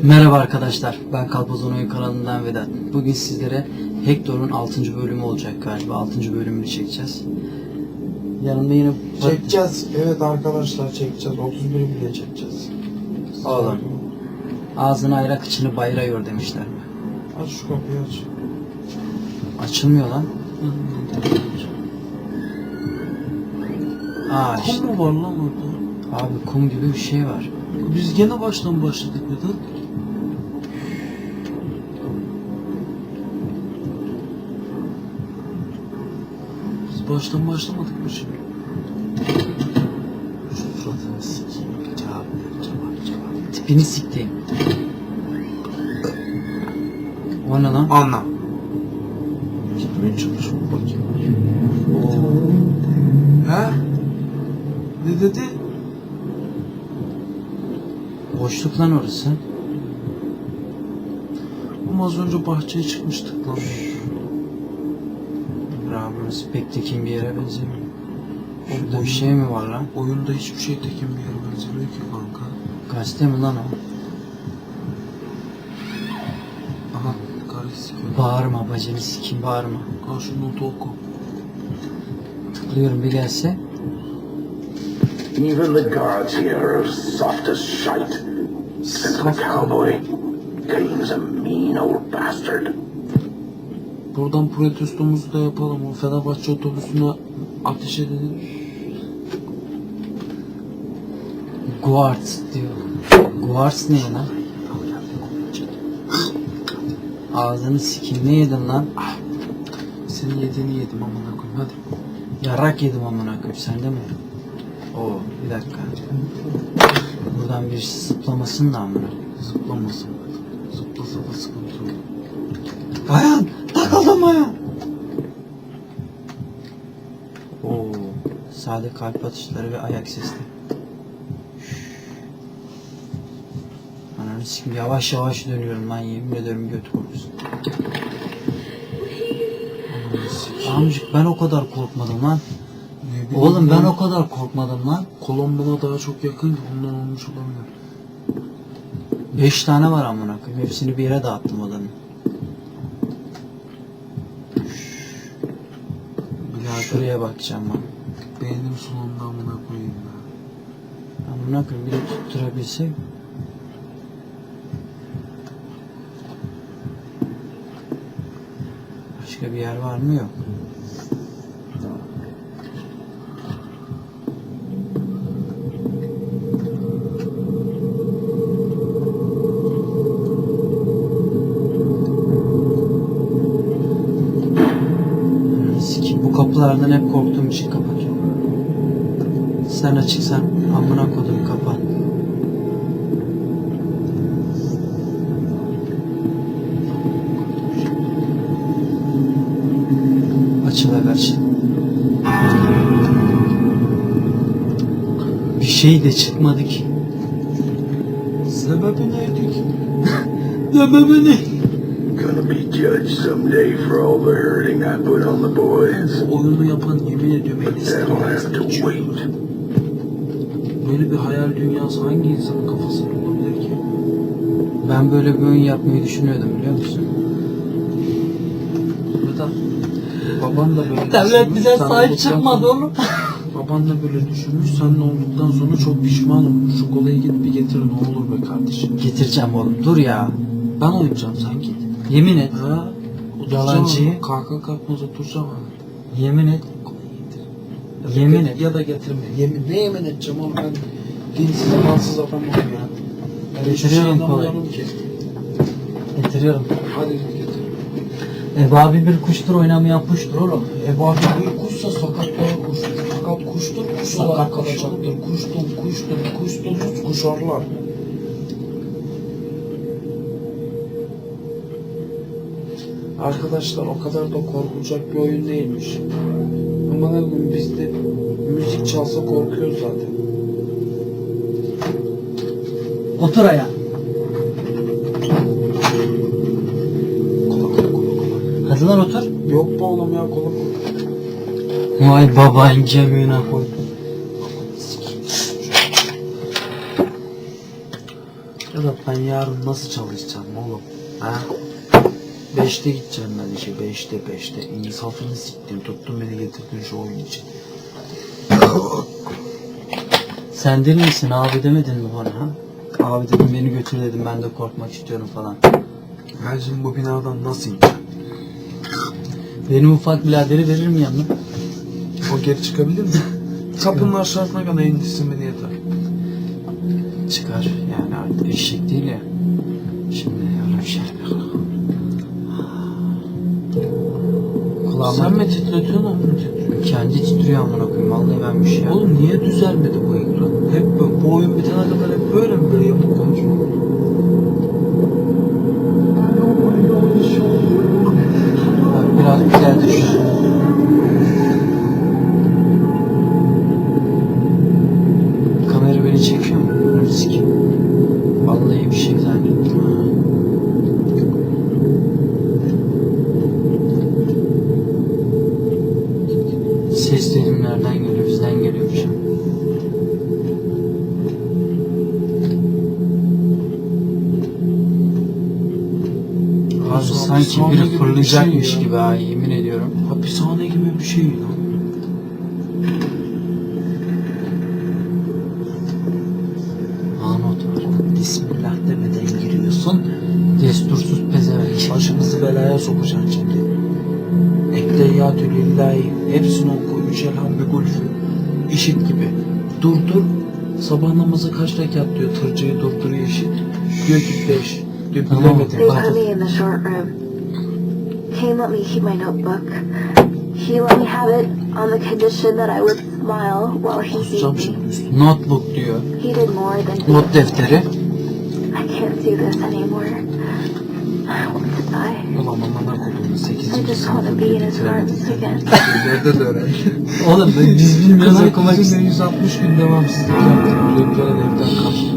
Merhaba arkadaşlar, ben Kalpazon Oyun kanalından Vedat. Bugün sizlere Hector'un 6. bölümü olacak galiba. 6. bölümünü çekeceğiz. Yanımda yine... Çekeceğiz. Evet arkadaşlar çekeceğiz. 31 bile çekeceğiz. Oğlum. Ağzını ayra kıçını bayra yor demişler mi? Aç şu kapıyı aç. Açılmıyor lan. Aa işte. Kum mu var lan orada? Abi kum gibi bir şey var. Biz gene baştan başladık Vedat. Biz baştan başlamadık mı şimdi? Suratını sikeyim. Cevap ver, cevap, cevap. Tipini siktiğim. O ne lan? Anla. Gitmeye çalış bakayım. He? Ne dedi? Boşluk lan orası. Ama az önce bahçeye çıkmıştık lan. Burası pek tekin bir yere benzemiyor. O Şurada bir oyun- şey mi var lan? Oyunda hiçbir şey tekin bir yere benzemiyor ki kanka. Gazete mi lan o? Aha, karı sikiyor. Bağırma bacını sikim bağırma. Al şu notu oku. Tıklıyorum bir gelse. Even the guards here are soft as shite. Since the cowboy. Gaines a mean old bastard. Buradan protestomuzu da yapalım. O Fenerbahçe otobüsüne ateş edelim. Guards diyor. Guards ne lan? Ağzını sikim ne yedin lan? Senin yediğini yedim amına koyayım hadi. Yarak yedim amına koyayım sende mi? Oo bir dakika. Buradan birisi zıplamasın da amına. Zıplamasın. Zıplasa da sıkıntı. Ayağım takıldım ayağım. Oo sade kalp atışları ve ayak sesleri. Ananı yavaş yavaş dönüyorum lan yemin ederim göt sikeyim. Amcık ben o kadar korkmadım lan. Oğlum ben o kadar korkmadım lan. Kolon daha çok yakın ondan olmuş olabilir. Beş tane var amına koyayım. Hepsini bir yere dağıttım odanın. Birader Şuraya bakacağım ben. beynim sulandı amına koyayım ya. Amına koyayım bir de tutturabilsek. Başka bir yer var mı yok. Kapılardan hep korktuğum için kapatıyorum. Sen açıksan amına kodum kapat. Açılıver. Bir şey de çıkmadı ki. Sebebi neydi ki? Sebebi ne? Judged someday for all the hurting I put on the boys. Oyunu yapan yemin ediyorum But Enes that'll have to Batur'u wait. Böyle bir hayal dünyası hangi insanın kafasında olabilir ki? Ben böyle bir oyun yapmayı düşünüyordum biliyor musun? Vedat, baban da böyle Devlet düşünmüş, bize sen sahip olduktan çıkmadı sonra- oğlum. Baban da böyle düşünmüş, sen olduktan sonra çok pişman olmuş. Şu kolayı git bir getir ne olur be kardeşim. Getireceğim oğlum dur ya. Ben oynayacağım sen git. Yemin et. Ha? Ama, Kalka kalkmaz oturacağım abi. Yemin et. Yemin Ya- et. Ya da getirme. Yemin, ne yemin edeceğim oğlum ben dinsiz amansız adamım ya. Ben hiçbir şey Getiriyorum anlamıyorum ki. Getiriyorum. Hadi git getir. Ebu abi bir kuştur oynamayan kuştur oğlum. Ebu Akif bir kuşsa sakatlar kuştur. Sakat kuştur, kuş olarak kalacaktır. Kuştur, kuştur, kuştur, kuşarlar. Arkadaşlar o kadar da korkulacak bir oyun değilmiş. Ama ne bileyim biz de müzik çalsa korkuyoruz zaten. Otur ayağa. Hadi lan otur. Yok be oğlum ya kola. Vay baban cemine koy. Ya da Ben yarın nasıl çalışacağım oğlum? Ha? Beşte gideceğim ben işe. Beşte beşte. İnsafını siktin. Tuttun beni getirdin şu oyun için. Sen deli misin abi demedin mi bana ha? Abi dedim beni götür dedim ben de korkmak istiyorum falan. Ben şimdi bu binadan nasıl ineceğim? Benim ufak biraderi veririm yanına. O geri çıkabilir mi? Kapının aşağısına kadar indirsin beni yeter. Çıkar yani artık eşek değil ya. Sen mi titretiyorsun onu mu titriyor? kendi titriyor amına koyayım vallahi ben bir şey. Oğlum niye düzelmedi bu ekran? Hep böyle, bu oyun bitene kadar hep böyle mi böyle yamuk konuşuyor? Bir şey lan. Var. Bismillah demeden giriyorsun. Destursuz pezevenk. Başımızı belaya sokacaksın şimdi. Ekleyyatü lillahi. Hepsini oku. Üç elham bir gulfü. İşit gibi. Durdur. Sabah namazı kaç rekat diyor. Tırcıyı durduruyor işit. Diyor ki beş. Diyor bilemedim. They Bak- put me in the short room. He let me keep my notebook. He let me have it on the condition that I would smile while he beat me. şimdi. Notebook diyor. He did more than Not defteri. I can't do this anymore. I want to die. Ulan amına koduğunu 8. I just want to be in his arms again. Nerede de öğren. Oğlum ben biz bilmiyoruz Kızı okumak yüzüne 160 gün devamsızlık yaptık. Gökdelen evden kaçtı.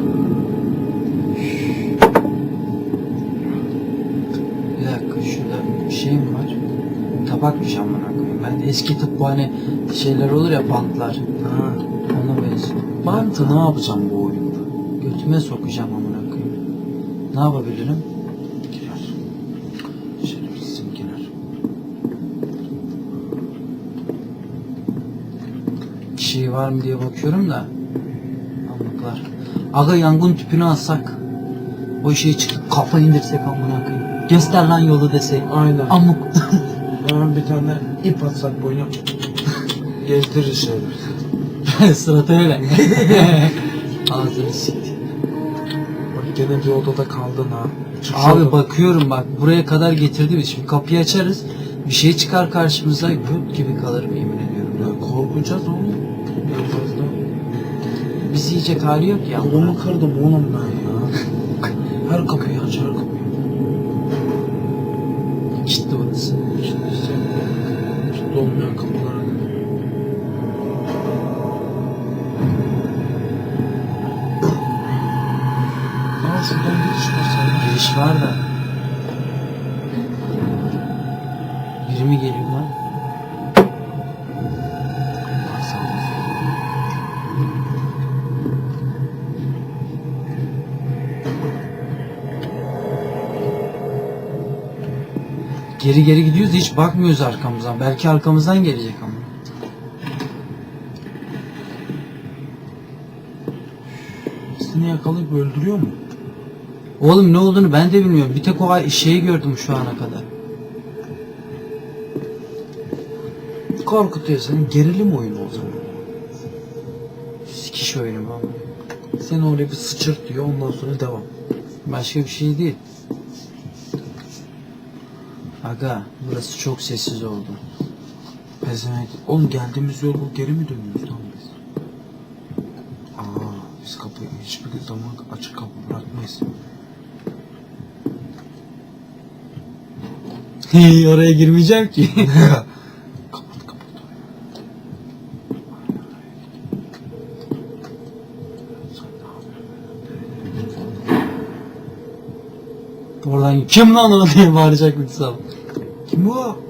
Bir dakika şurada bir şey mi var? Tabakmış amına koyayım. Eski tıp bu hani şeyler olur ya bantlar. Ha. Ona benziyor. Bantı ne yapacağım bu oyunda? Götüme sokacağım amına koyayım. Ne yapabilirim? Girer. Şerefsizim girer. Bir şey var mı diye bakıyorum da. Amıklar. Aga yangın tüpünü alsak. O şeyi çıkıp kafa indirsek amına koyayım. Göster lan yolu desek. Aynen. Amık. Hemen bir tane ip atsak boyuna. Gezdirir şerefsiz. Sırada öyle. Ağzını sikti. Bak gene bir odada kaldın ha. Çık Abi odadan. bakıyorum bak buraya kadar getirdi biz. Şimdi kapıyı açarız. Bir şey çıkar karşımıza yurt gibi kalırım yemin ediyorum. Ya korkacağız oğlum. En fazla. Bizi yiyecek hali yok ya. Kolumu kırdım oğlum ben ya. Her kapıyı aç her kapıyı. Var da. Biri mi geliyor lan? Geri geri gidiyoruz hiç bakmıyoruz arkamızdan. Belki arkamızdan gelecek ama. Seni yakalayıp öldürüyor mu? Oğlum ne olduğunu ben de bilmiyorum. Bir tek o şeyi gördüm şu ana kadar. Korkutuyor seni. Gerilim oyunu o zaman. Sikiş oyunu ama. Seni oraya bir sıçırt diyor ondan sonra devam. Başka bir şey değil. Aga burası çok sessiz oldu. Pezevenk. Oğlum geldiğimiz yol bu geri mi dönüyoruz lan biz? Aa biz kapıyı hiçbir zaman açık kapı bırakmayız. Oraya girmeyeceğim ki. Oradan kim lan o diye bağıracak bir sal. Kim bu?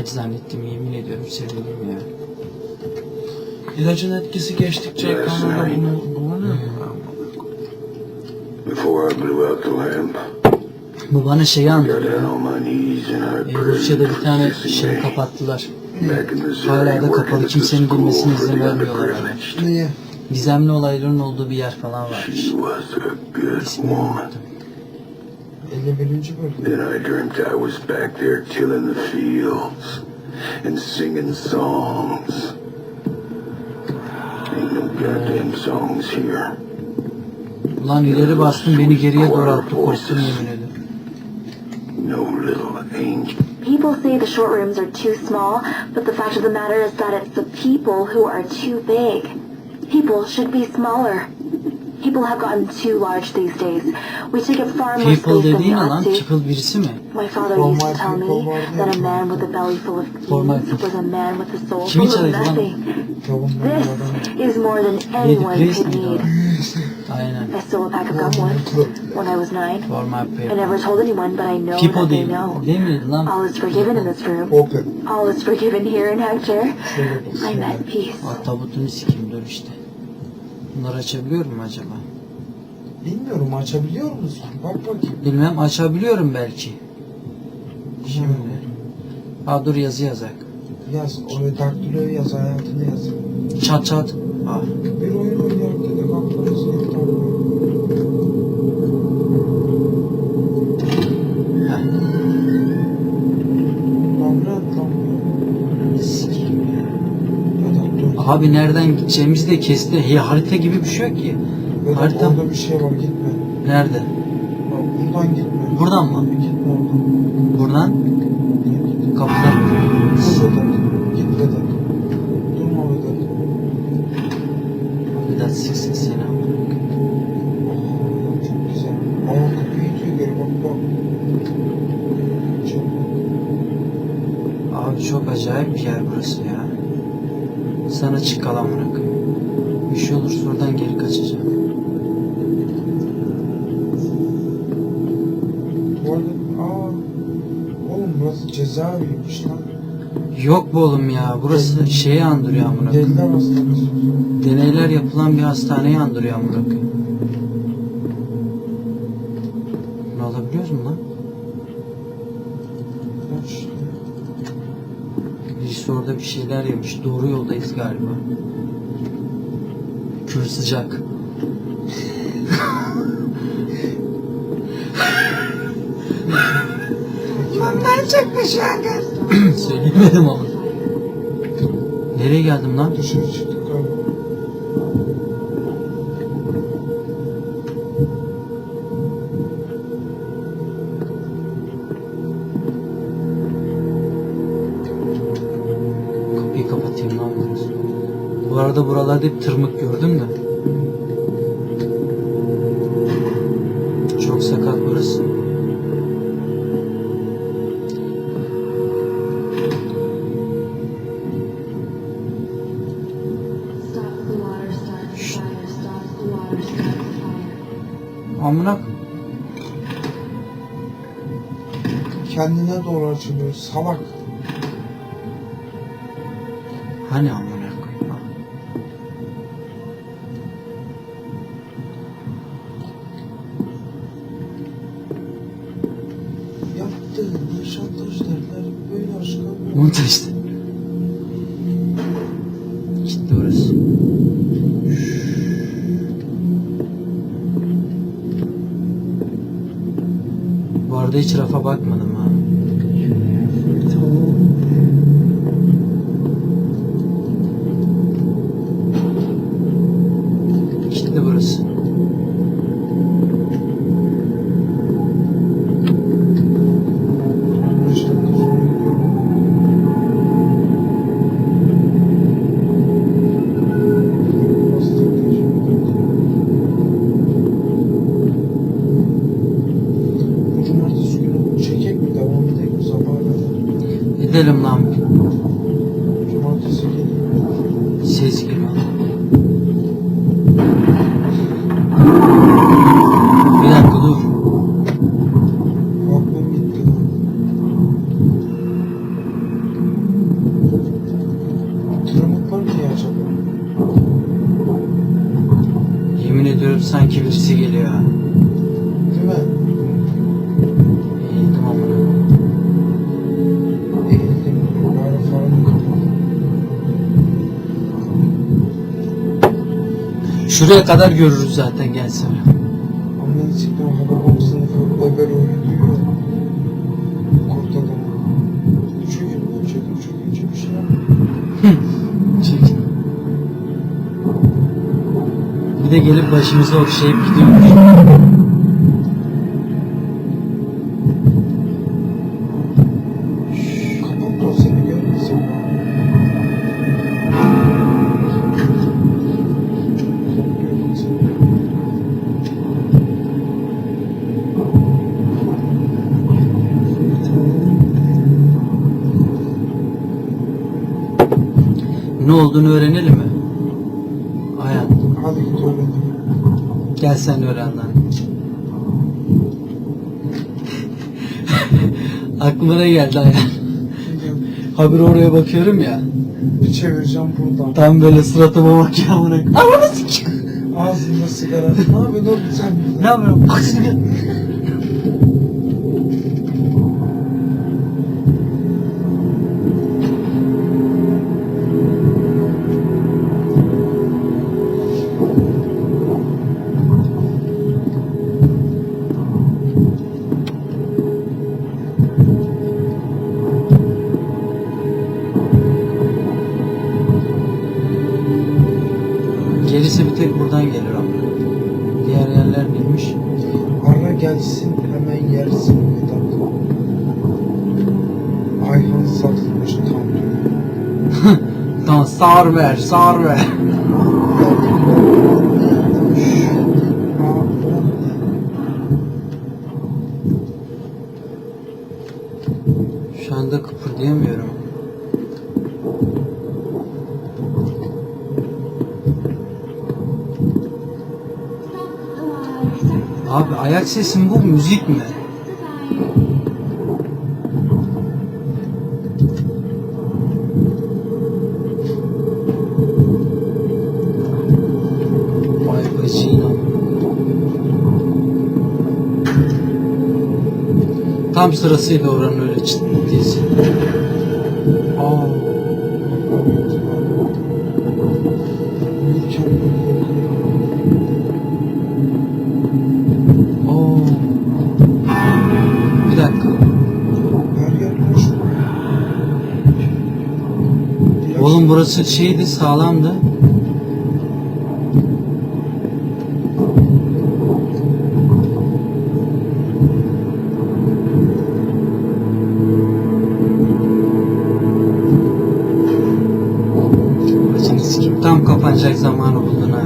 İlaç zannettim yemin ediyorum sevindim ya. İlacın etkisi geçtikçe ekranda bunu bulunuyor mu? Before I blew out the lamp, Bu bana şeyi andırıyor. E, Rusya'da bir tane şey kapattılar. Hala da kapalı kimsenin for izin vermiyorlar. Niye? Gizemli olayların olduğu bir yer falan var. İsmini unuttum. 51. bölüm. Then I dreamt I was back there tilling the fields and singing songs. Ain't no goddamn songs here. Ulan ileri bastım beni geriye doğru attı korktum yemin ederim. No little angel. People say the short rooms are too small, but the fact of the matter is that it's the people who are too big. People should be smaller. People have gotten too large these days. We take up far more People space than dediğin we ne lan? ought to. People birisi mi? My father For used my to tell people me var that a diye. man with a belly full of For my people. was a man with a soul Kimi full of çalıyor lan? nothing. Yolun This adam. is more than anyone Priest could miydi o? need. Aynen. I stole a pack of gum once when I was nine. For my I people. never told anyone, but I know People that they değil. know. Değil miydi lan? All is forgiven in this room. Open. All is forgiven here in Hector. Şöyle. I'm at peace. O tabutunu sikeyim dur işte. Bunları açabiliyor mu acaba? Bilmiyorum açabiliyor musun? Bak bakayım. Bilmem açabiliyorum belki. Şimdi. Aa dur yazı yazak. Yaz. Oraya daktiloyu yaz. Hayatını yaz. Çat çat. Aa. Abi nereden gideceğimizi de kesti. He, harita gibi bir şey yok ki. Vedat, harita- Orada bir şey var gitme. Nerede? Bak, buradan gitme. Buradan mı? Gitme oradan. Buradan kapılar. Dur Vedat. Git Vedat. Durma Vedat. Vedat siksin seni Çok güzel. Ama kapıyı itiyor geri bak bak. Çok Abi çok acayip bir yer burası ya. Sana çık kalan bırak. Bir şey olursa oradan geri kaçacağım. Tuvalet. Aa. Oğlum burası cezaeviymiş lan. Yok bu oğlum ya. Burası şeyi andırıyor amına. koyayım. Deliler hastanesi. Deneyler yapılan bir hastaneyi andırıyor amına. koyayım. Bunu alabiliyoruz mu lan? Birisi orada bir şeyler yemiş. Doğru yoldayız galiba. Kür sıcak. Söyleyemedim ama. Nereye geldim lan? Dışarı Bu arada buralarda hep tırmık gördüm de. Çok sakat burası. Amına Kendine doğru açılıyor. Salak. Şantaj derler. Böyle aşka böyle. Montaj işte. Gitti orası. Bu hiç rafa bakmadım ha. Geliyor. Değil mi? Eğildim amına. Eğildim. Bari falan kapalı. Şuraya kadar görürüz zaten gelse. De gelip başımıza okşayıp gidiyormuş. Ne olduğunu öğrenelim Gel sen öğren lan. Aklıma ne geldi? Gidiyorum. Habire oraya bakıyorum ya. Bir çevireceğim buradan. Tam böyle suratıma bakıyor amına. Amına sikeyim. Ağzında sigara. ne yapıyorsun oğlum sen? Ne yapıyorum? Buradan gelir ama. Diğer yerler bilmiş. Ara gelsin hemen yersin Vedat. Ayhan satılmış tam. Tamam sağır ver, sağır ver. Sesim bu müzik mi? Tam sırasıyla oranın öyle çıtlısı. Aa. Burası şeydi sağlamdı. Tam kapanacak zamanı buldun ha.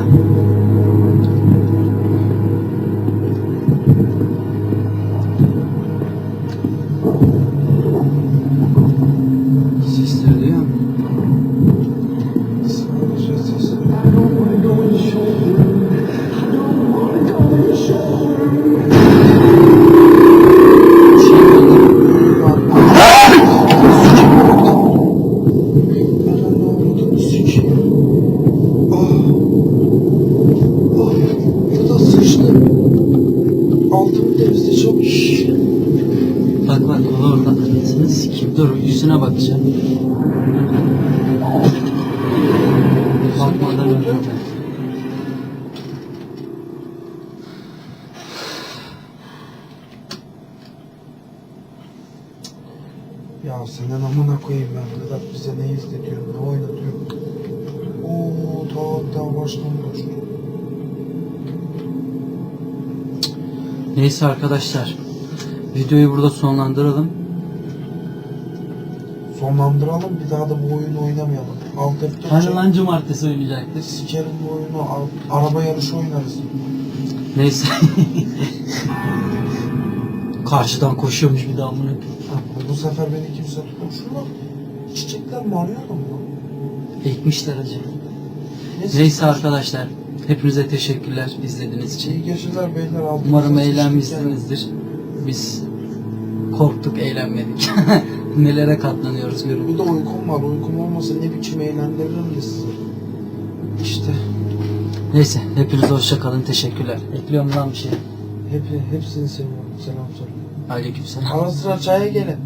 Bak o orada anasını sikeyim. Dur yüzüne bakacağım. Bakmadan ben. Ya senin amına koyayım ben. Vedat bize ne izletiyor, ne oynatıyor. Oo, ta ta baştan başlıyor. Neyse arkadaşlar. Videoyu burada sonlandıralım. Sonlandıralım bir daha da bu oyunu oynamayalım. F4 Hani lan cumartesi oynayacaktık. Sikerim bu oyunu. Al- Araba yarışı oynarız. Neyse. Karşıdan koşuyormuş bir daha. Ha, bu sefer beni kimse tutmuyor. Şurada çiçekler mi arıyor mu? Ekmişler acı. Neyse arkadaşlar. Hepinize teşekkürler izlediğiniz için. İyi geceler beyler. Altınıza Umarım eğlenmişsinizdir. Biz korktuk eğlenmedik. Nelere katlanıyoruz görün. Bir de uykum var. Uykum olmasa ne biçim eğlendiririm de sizi. İşte Neyse hepinize hoşça kalın teşekkürler. Ekliyorum lan bir şey. Hep, hepsini seviyorum. Selam söyle. Aleykümselam. Ara sıra çaya gelin.